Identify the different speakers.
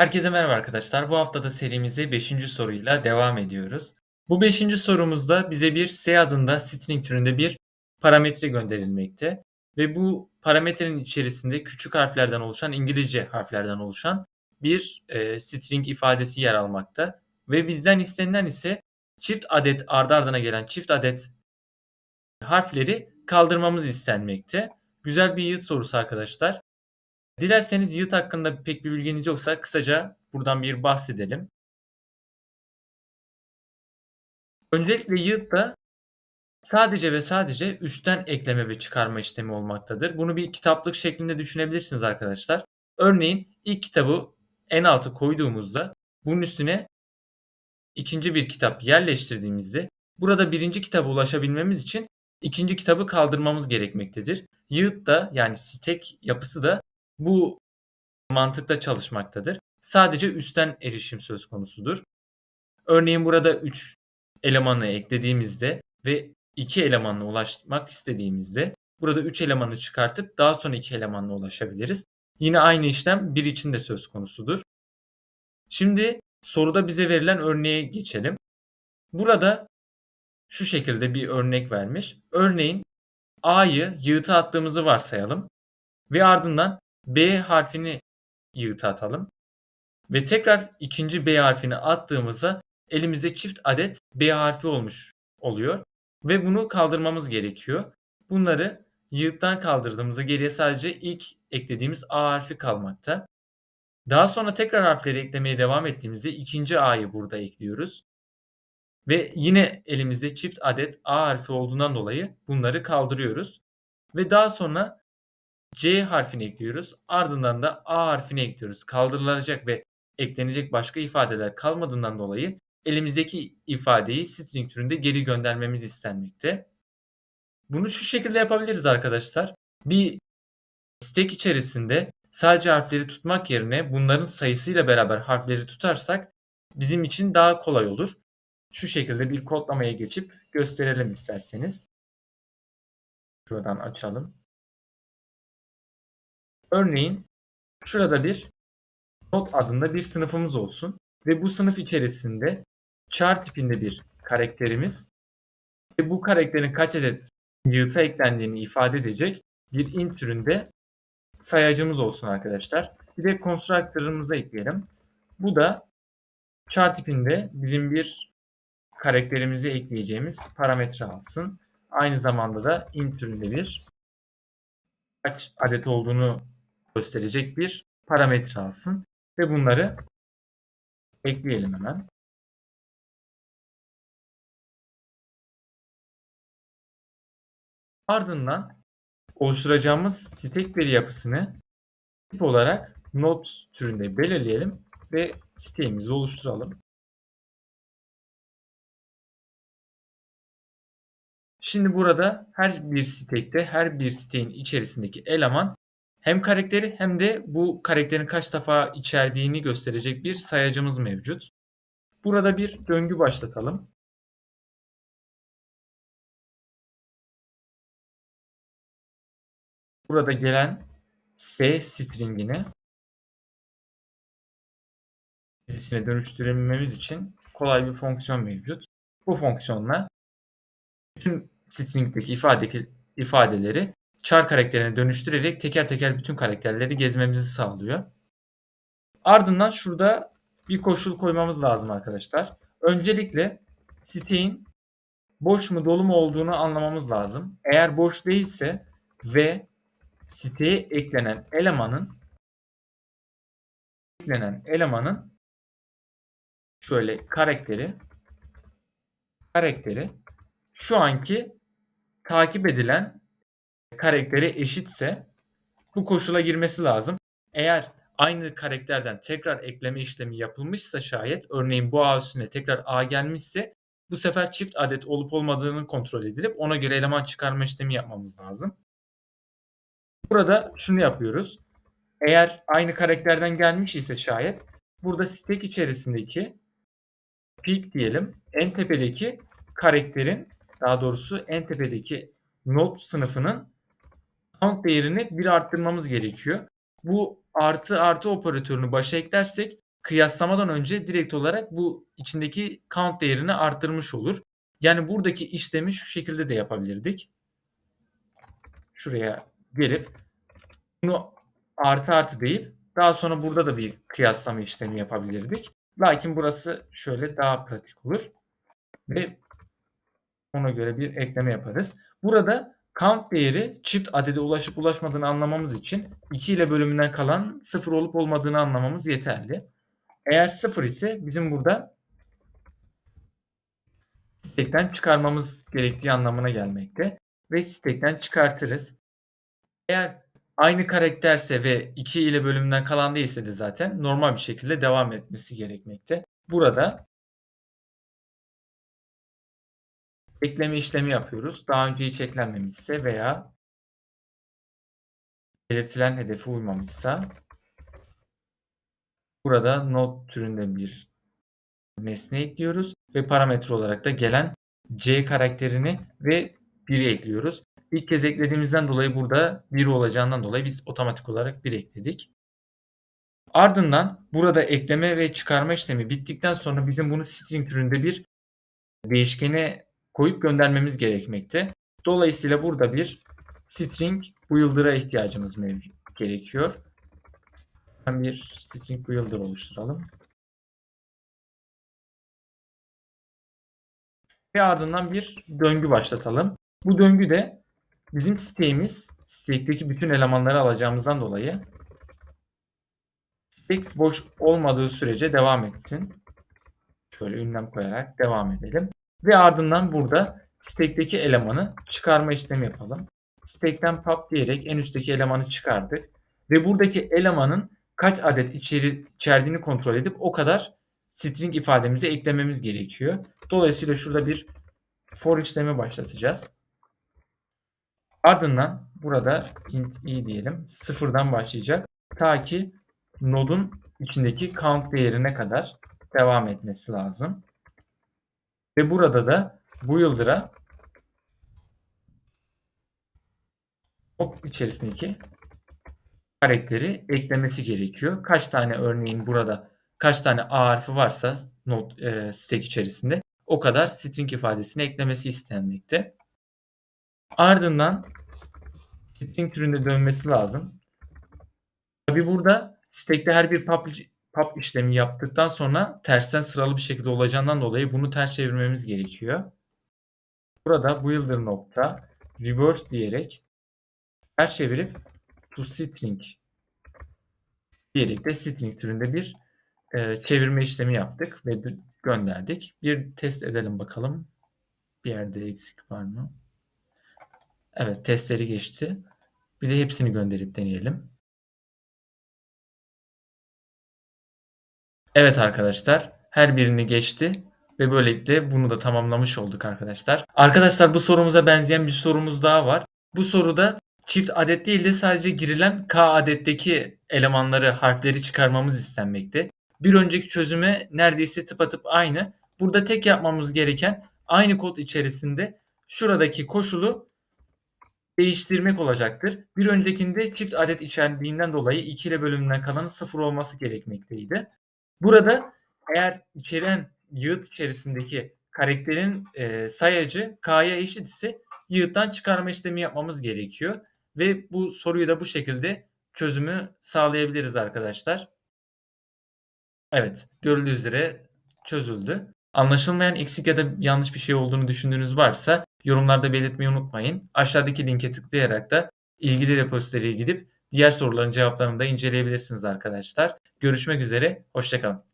Speaker 1: Herkese merhaba arkadaşlar. Bu hafta da serimize 5. soruyla devam ediyoruz. Bu 5. sorumuzda bize bir S adında string türünde bir parametre gönderilmekte ve bu parametrenin içerisinde küçük harflerden oluşan, İngilizce harflerden oluşan bir e, string ifadesi yer almakta ve bizden istenilen ise çift adet ardı ardına gelen çift adet harfleri kaldırmamız istenmekte. Güzel bir yığıt sorusu arkadaşlar. Dilerseniz yığıt hakkında pek bir bilginiz yoksa kısaca buradan bir bahsedelim. Öncelikle yığıtta sadece ve sadece üstten ekleme ve çıkarma işlemi olmaktadır. Bunu bir kitaplık şeklinde düşünebilirsiniz arkadaşlar. Örneğin ilk kitabı en altı koyduğumuzda bunun üstüne ikinci bir kitap yerleştirdiğimizde burada birinci kitaba ulaşabilmemiz için ikinci kitabı kaldırmamız gerekmektedir. Yığıt da yani stack yapısı da bu mantıkta çalışmaktadır. Sadece üstten erişim söz konusudur. Örneğin burada 3 elemanı eklediğimizde ve 2 elemanla ulaşmak istediğimizde burada 3 elemanı çıkartıp daha sonra 2 elemanla ulaşabiliriz. Yine aynı işlem bir için de söz konusudur. Şimdi soruda bize verilen örneğe geçelim. Burada şu şekilde bir örnek vermiş. Örneğin A'yı yığıta attığımızı varsayalım ve ardından B harfini yığıta atalım. Ve tekrar ikinci B harfini attığımızda elimizde çift adet B harfi olmuş oluyor. Ve bunu kaldırmamız gerekiyor. Bunları yığıttan kaldırdığımızda geriye sadece ilk eklediğimiz A harfi kalmakta. Daha sonra tekrar harfleri eklemeye devam ettiğimizde ikinci A'yı burada ekliyoruz. Ve yine elimizde çift adet A harfi olduğundan dolayı bunları kaldırıyoruz. Ve daha sonra C harfini ekliyoruz. Ardından da A harfini ekliyoruz. Kaldırılacak ve eklenecek başka ifadeler kalmadığından dolayı elimizdeki ifadeyi string türünde geri göndermemiz istenmekte. Bunu şu şekilde yapabiliriz arkadaşlar. Bir stack içerisinde sadece harfleri tutmak yerine bunların sayısıyla beraber harfleri tutarsak bizim için daha kolay olur. Şu şekilde bir kodlamaya geçip gösterelim isterseniz. Şuradan açalım. Örneğin şurada bir not adında bir sınıfımız olsun ve bu sınıf içerisinde char tipinde bir karakterimiz ve bu karakterin kaç adet yığıta eklendiğini ifade edecek bir int türünde sayacımız olsun arkadaşlar. Bir de constructor'ımıza ekleyelim. Bu da char tipinde bizim bir karakterimizi ekleyeceğimiz parametre alsın. Aynı zamanda da int türünde bir kaç adet olduğunu gösterecek bir parametre alsın ve bunları ekleyelim hemen. Ardından oluşturacağımız stack veri yapısını tip olarak not türünde belirleyelim ve sitemizi oluşturalım. Şimdi burada her bir stack'te her bir sitenin içerisindeki eleman hem karakteri hem de bu karakterin kaç defa içerdiğini gösterecek bir sayacımız mevcut. Burada bir döngü başlatalım. Burada gelen S stringini dizisine dönüştürmemiz için kolay bir fonksiyon mevcut. Bu fonksiyonla bütün string'deki ifadeki ifadeleri char karakterine dönüştürerek teker teker bütün karakterleri gezmemizi sağlıyor. Ardından şurada bir koşul koymamız lazım arkadaşlar. Öncelikle siteyin boş mu dolu mu olduğunu anlamamız lazım. Eğer boş değilse ve siteye eklenen elemanın eklenen elemanın şöyle karakteri karakteri şu anki takip edilen karakteri eşitse bu koşula girmesi lazım. Eğer aynı karakterden tekrar ekleme işlemi yapılmışsa şayet örneğin bu A üstüne tekrar A gelmişse bu sefer çift adet olup olmadığını kontrol edilip ona göre eleman çıkarma işlemi yapmamız lazım. Burada şunu yapıyoruz. Eğer aynı karakterden gelmiş ise şayet burada stack içerisindeki peak diyelim en tepedeki karakterin daha doğrusu en tepedeki not sınıfının count değerini bir arttırmamız gerekiyor. Bu artı artı operatörünü başa eklersek kıyaslamadan önce direkt olarak bu içindeki count değerini arttırmış olur. Yani buradaki işlemi şu şekilde de yapabilirdik. Şuraya gelip bunu artı artı deyip daha sonra burada da bir kıyaslama işlemi yapabilirdik. Lakin burası şöyle daha pratik olur ve ona göre bir ekleme yaparız. Burada count değeri çift adede ulaşıp ulaşmadığını anlamamız için 2 ile bölümünden kalan 0 olup olmadığını anlamamız yeterli. Eğer 0 ise bizim burada stekten çıkarmamız gerektiği anlamına gelmekte ve stekten çıkartırız. Eğer aynı karakterse ve 2 ile bölümünden kalan değilse de zaten normal bir şekilde devam etmesi gerekmekte. Burada ekleme işlemi yapıyoruz. Daha önce hiç eklenmemişse veya belirtilen hedefe uymamışsa burada node türünde bir nesne ekliyoruz ve parametre olarak da gelen c karakterini ve 1'i ekliyoruz. İlk kez eklediğimizden dolayı burada 1 olacağından dolayı biz otomatik olarak 1 ekledik. Ardından burada ekleme ve çıkarma işlemi bittikten sonra bizim bunu string türünde bir değişkene koyup göndermemiz gerekmekte. Dolayısıyla burada bir string bu yıldıra ihtiyacımız mevcut gerekiyor. Ben bir string bu yıldır oluşturalım. Ve ardından bir döngü başlatalım. Bu döngü de bizim siteğimiz, sitekteki bütün elemanları alacağımızdan dolayı stek boş olmadığı sürece devam etsin. Şöyle ünlem koyarak devam edelim. Ve ardından burada stack'teki elemanı çıkarma işlemi yapalım. Stack'ten pop diyerek en üstteki elemanı çıkardık. Ve buradaki elemanın kaç adet içeri, içerdiğini kontrol edip o kadar string ifademizi eklememiz gerekiyor. Dolayısıyla şurada bir for işlemi başlatacağız. Ardından burada int i diyelim sıfırdan başlayacak. Ta ki nodun içindeki count değerine kadar devam etmesi lazım. Ve burada da bu yıldıra ok içerisindeki karakteri eklemesi gerekiyor. Kaç tane örneğin burada kaç tane A harfi varsa not e, stack içerisinde o kadar string ifadesini eklemesi istenmekte. Ardından string türünde dönmesi lazım. Tabi burada stack'te her bir pub pop işlemi yaptıktan sonra tersten sıralı bir şekilde olacağından dolayı bunu ters çevirmemiz gerekiyor. Burada bu yıldır nokta reverse diyerek ters çevirip to string diyerek de string türünde bir e, çevirme işlemi yaptık ve gönderdik. Bir test edelim bakalım. Bir yerde eksik var mı? Evet testleri geçti. Bir de hepsini gönderip deneyelim. Evet arkadaşlar her birini geçti ve böylelikle bunu da tamamlamış olduk arkadaşlar. Arkadaşlar bu sorumuza benzeyen bir sorumuz daha var. Bu soruda çift adet değil de sadece girilen k adetteki elemanları, harfleri çıkarmamız istenmekte. Bir önceki çözüme neredeyse tıpatıp aynı. Burada tek yapmamız gereken aynı kod içerisinde şuradaki koşulu değiştirmek olacaktır. Bir öncekinde çift adet içerdiğinden dolayı 2 ile bölümünden kalanın 0 olması gerekmekteydi. Burada eğer içeren yığıt içerisindeki karakterin e, sayacı k'ya eşit ise yığıttan çıkarma işlemi yapmamız gerekiyor. Ve bu soruyu da bu şekilde çözümü sağlayabiliriz arkadaşlar. Evet görüldüğü üzere çözüldü. Anlaşılmayan eksik ya da yanlış bir şey olduğunu düşündüğünüz varsa yorumlarda belirtmeyi unutmayın. Aşağıdaki linke tıklayarak da ilgili repozitoriye gidip diğer soruların cevaplarını da inceleyebilirsiniz arkadaşlar. Görüşmek üzere, hoşçakalın.